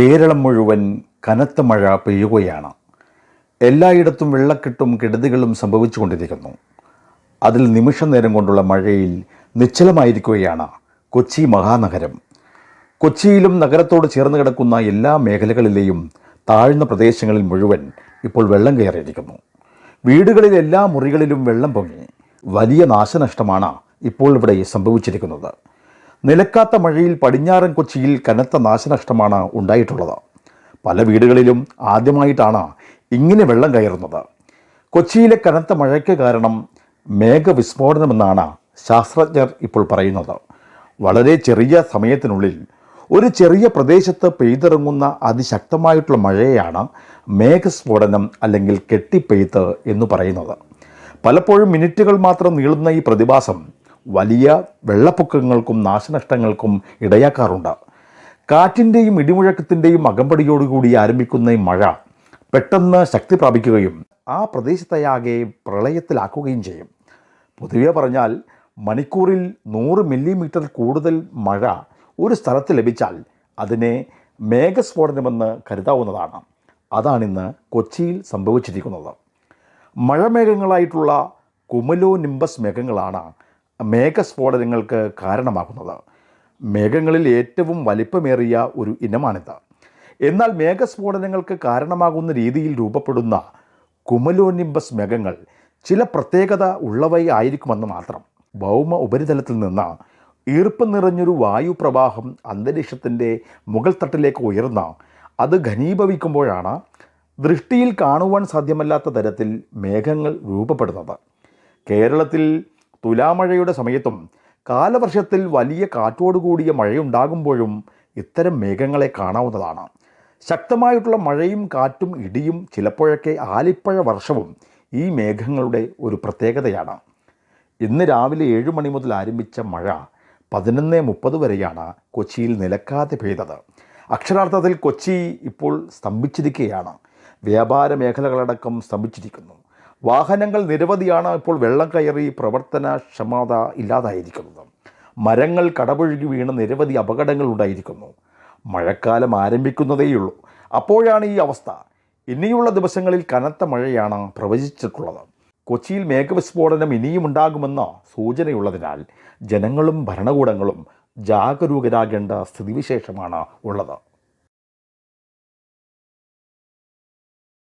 കേരളം മുഴുവൻ കനത്ത മഴ പെയ്യുകയാണ്. എല്ലായിടത്തും വെള്ളക്കെട്ടും കെടുതികളും സംഭവിച്ചുകൊണ്ടിരിക്കുന്നു. അതിൽ നിമിഷ നേരം കൊണ്ടുള്ള മഴയിൽ നിശ്ചലമായിരിക്കുകയാണ് കൊച്ചി മഹാനഗരം. കൊച്ചിയിലും നഗരത്തോട് ചേർന്ന് കിടക്കുന്ന എല്ലാ മേഖലകളിലെയും താഴ്ന്ന പ്രദേശങ്ങളിൽ മുഴുവൻ ഇപ്പോൾ വെള്ളം കയറിയിരിക്കുന്നു. വീടുകളിലെ എല്ലാ മുറികളിലും വെള്ളം പൊങ്ങി. വലിയ നാശനഷ്ടമാണ് ഇപ്പോൾ ഇവിടെ സംഭവിച്ചിരിക്കുന്നത്. നിലക്കാത്ത മഴയിൽ പടിഞ്ഞാറൻ കൊച്ചിയിൽ കനത്ത നാശനഷ്ടമാണ് ഉണ്ടായിട്ടുള്ളത്. പല വീടുകളിലും ആദ്യമായിട്ടാണ് ഇങ്ങനെ വെള്ളം കയറുന്നത്. കൊച്ചിയിലെ കനത്ത മഴയ്ക്ക് കാരണം മേഘവിസ്ഫോടനമെന്നാണ് ശാസ്ത്രജ്ഞർ ഇപ്പോൾ പറയുന്നത്. വളരെ ചെറിയ സമയത്തിനുള്ളിൽ ഒരു ചെറിയ പ്രദേശത്ത് പെയ്തിറങ്ങുന്ന അതിശക്തമായിട്ടുള്ള മഴയെയാണ് മേഘസ്ഫോടനം അല്ലെങ്കിൽ കെട്ടിപ്പെയ്ത്ത് എന്ന് പറയുന്നത്. പലപ്പോഴും മിനിറ്റുകൾ മാത്രം നീളുന്ന ഈ പ്രതിഭാസം വലിയ വെള്ളപ്പൊക്കങ്ങൾക്കും നാശനഷ്ടങ്ങൾക്കും ഇടയാക്കാറുണ്ട്. കാറ്റിന്റെയും ഇടിമുഴക്കത്തിന്റെയും അകമ്പടിയോടുകൂടി ആരംഭിക്കുന്ന ഈ മഴ പെട്ടെന്ന് ശക്തി പ്രാപിക്കുകയും ആ പ്രദേശത്തെയാകെ പ്രളയത്തിലാക്കുകയും ചെയ്യും. പൊതുവെ പറഞ്ഞാൽ മണിക്കൂറിൽ നൂറ് മില്ലിമീറ്റർ കൂടുതൽ മഴ ഒരു സ്ഥലത്ത് ലഭിച്ചാൽ അതിനെ മേഘസ്ഫോടനമെന്ന് കരുതാവുന്നതാണ്. അതാണിന്ന് കൊച്ചിയിൽ സംഭവിച്ചിരിക്കുന്നത്. മഴമേഘങ്ങളായിട്ടുള്ള കുമലോ നിംബസ് മേഘങ്ങളാണ് മേഘസ്ഫോടനങ്ങൾക്ക് കാരണമാകുന്നത് മേഘങ്ങളിൽ ഏറ്റവും വലിപ്പമേറിയ ഒരു ഇനമാണിത്. എന്നാൽ മേഘസ്ഫോടനങ്ങൾക്ക് കാരണമാകുന്ന രീതിയിൽ രൂപപ്പെടുന്ന കുമലോനിംബസ് മേഘങ്ങൾ ചില പ്രത്യേകത ഉള്ളവയായിരിക്കുമെന്ന് മാത്രം. ഭൗമ ഉപരിതലത്തിൽ നിന്ന് ഈർപ്പം നിറഞ്ഞൊരു വായുപ്രവാഹം അന്തരീക്ഷത്തിന്റെ മുകൾ തട്ടിലേക്ക് ഉയർന്ന അത് ഘനീഭവിക്കുമ്പോഴാണ് ദൃഷ്ടിയിൽ കാണുവാൻ സാധ്യമല്ലാത്ത തരത്തിൽ മേഘങ്ങൾ രൂപപ്പെടുന്നത്. കേരളത്തിൽ തുലാമഴയുടെ സമയത്തും കാലവർഷത്തിൽ വലിയ കാറ്റോടുകൂടിയ മഴയുണ്ടാകുമ്പോഴും ഇത്തരം മേഘങ്ങളെ കാണാവുന്നതാണ്. ശക്തമായിട്ടുള്ള മഴയും കാറ്റും ഇടിയും ചിലപ്പോഴൊക്കെ ആലിപ്പഴ വർഷവും ഈ മേഘങ്ങളുടെ ഒരു പ്രത്യേകതയാണ്. ഇന്ന് രാവിലെ ഏഴ് മണി മുതൽ ആരംഭിച്ച മഴ പതിനൊന്ന് മുപ്പത് വരെയാണ് കൊച്ചിയിൽ നിലക്കാതെ പെയ്തത്. അക്ഷരാർത്ഥത്തിൽ കൊച്ചി ഇപ്പോൾ സ്തംഭിച്ചിരിക്കുകയാണ്. വ്യാപാര മേഖലകളടക്കം സ്തംഭിച്ചിരിക്കുന്നു. വാഹനങ്ങൾ നിരവധിയാണ് ഇപ്പോൾ വെള്ളം കയറി പ്രവർത്തനക്ഷമത ഇല്ലാതായിരിക്കുന്നത്. മരങ്ങൾ കടപുഴുകി വീണ് നിരവധി അപകടങ്ങൾ ഉണ്ടായിരിക്കുന്നു. മഴക്കാലം ആരംഭിക്കുന്നതേയുള്ളൂ. അപ്പോഴാണ് ഈ അവസ്ഥ. ഇനിയുള്ള ദിവസങ്ങളിൽ കനത്ത മഴയാണ് പ്രവചിച്ചിട്ടുള്ളത്. കൊച്ചിയിൽ മേഘവിസ്ഫോടനം ഇനിയും ഉണ്ടാകുമെന്ന സൂചനയുള്ളതിനാൽ ജനങ്ങളും ഭരണകൂടങ്ങളും ജാഗരൂകരാകേണ്ട സ്ഥിതിവിശേഷമാണ് ഉള്ളത്.